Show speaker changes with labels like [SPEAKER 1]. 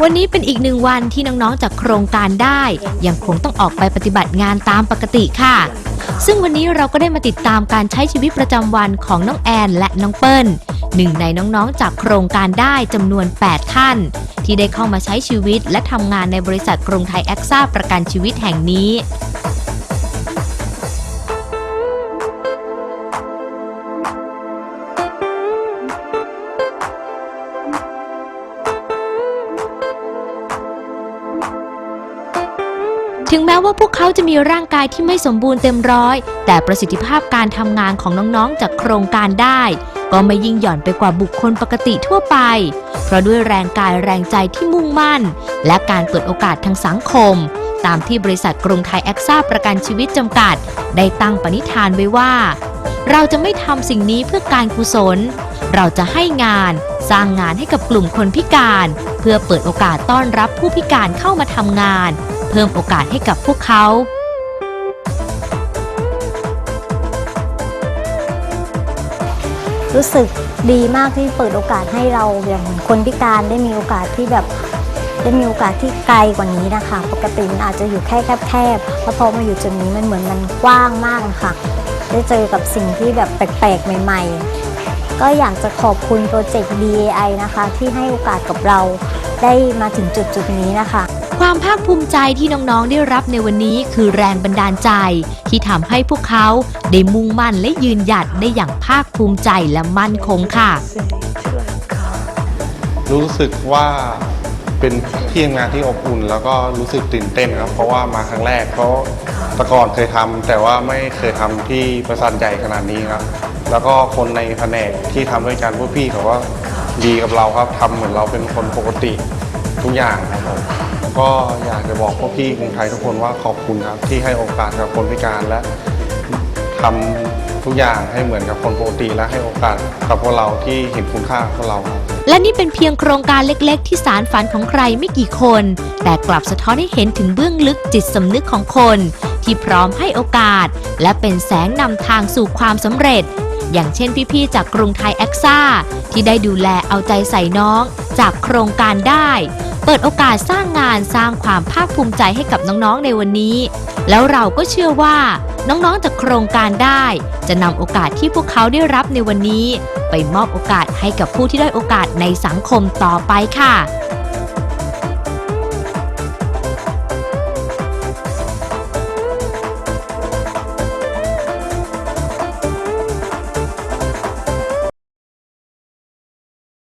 [SPEAKER 1] วันนี้เป็นอีกหนึ่งวันที่น้องๆจากโครงการได้ ยังคงต้องออกไปปฏิบัติงานตามปกติค่ะ ซึ่งวันนี้เราก็ได้มาติดตามการใช้ชีวิตประจำวันของน้องแอนและน้องเปิ้ลหนึ่งในน้องๆจากโครงการได้จำนวน 8 ท่าน ที่ได้เข้ามาใช้ชีวิตและทำงานในบริษัทกรุงไทยแอคซ่าประกันชีวิตแห่งนี้ ถึงแม้ว่าพวกเขาจะมีร่างกายที่ไม่สมบูรณ์เต็มร้อย แต่ประสิทธิภาพการทำงานของน้องๆ จากโครงการได้ ก็ไม่ยิ่งหย่อนไปกว่าบุคคลปกติทั่วไป เพราะด้วยแรงกายแรงใจที่มุ่งมั่น และการเปิดโอกาสทางสังคม ตามที่บริษัทกรุงไทยแอคซ่าประกันชีวิตจำกัด ได้ตั้งปณิธานไว้ว่า เราจะไม่ทำสิ่งนี้เพื่อการกุศล เราจะให้งานสร้างงานให้กับกลุ่มคนพิการ เพื่อเปิดโอกาสต้อนรับผู้พิการเข้ามาทำงาน เพิ่มโอกาสให้กับพวกเขา
[SPEAKER 2] รู้สึกดีมากที่เปิดโอกาสให้เราอย่างคนพิการได้มีโอกาสที่แบบได้มีโอกาสที่ไกลกว่านี้นะคะ ปกติมันอาจจะอยู่แค่แคบๆแล้วพอมาอยู่จุดนี้มันเหมือนมันกว้างมากนะคะได้เจอกับสิ่งที่แบบแปลกๆใหม่ ๆ ก็อยากจะขอบคุณโปรเจกต์ DAI นะคะ ที่ให้โอกาสกับเราได้มาถึงจุดจุดๆนี้นะคะ
[SPEAKER 1] ความภาคภูมิใจที่น้องๆได้รับในวันนี้คือแรงบันดาลใจ ที่ทำให้พวกเขาได้มุ่งมั่นและยืนหยัดได้อย่างภาคภูมิใจและมั่นคงค่ะ
[SPEAKER 3] รู้สึกว่า เป็นที่ทำงานที่อบอุ่น แล้วก็รู้สึกตื่นเต้นครับ เพราะว่ามาครั้งแรกเพราะแต่ก่อนเคยทำแต่ว่าไม่เคยทำที่ประสานใหญ่ขนาดนี้ครับ แล้วก็คนในแผนกที่ทำด้วยกันพวกพี่เขาก็ดีกับเราครับทำเหมือนเราเป็นคนปกติทุกอย่างครับผมก็อยากจะบอกพวกพี่กรุงไทยทุกคนว่าขอบคุณครับที่ให้โอกาสกับคนพิการและ ทำทุกอย่างให้เหมือนกับคนปกติและให้โอกาสกับพวกเราที่เห็นคุณค่าพวกเรา
[SPEAKER 1] และนี่เป็นเพียงโครงการเล็กๆ ที่สารฝันของใครไม่กี่คน แต่กลับสะท้อนให้เห็นถึงเบื้องลึกจิตสำนึกของคน ที่พร้อมให้โอกาส และเป็นแสงนำทางสู่ความสำเร็จ อย่างเช่นพี่ๆจากกรุงไทยแอคซ่าที่ได้ดูแลเอาใจใส่น้อง จากโครงการได้ เปิดโอกาสสร้างงานสร้างความภาคภูมิใจให้กับน้องๆในวันนี้ แล้วเราก็เชื่อว่าน้องๆจากโครงการได้ จะนำโอกาสที่พวกเขาได้รับในวันนี้ ไปมอบโอกาสให้กับผู้ที่ได้โอกาสในสังคมต่อไปค่ะ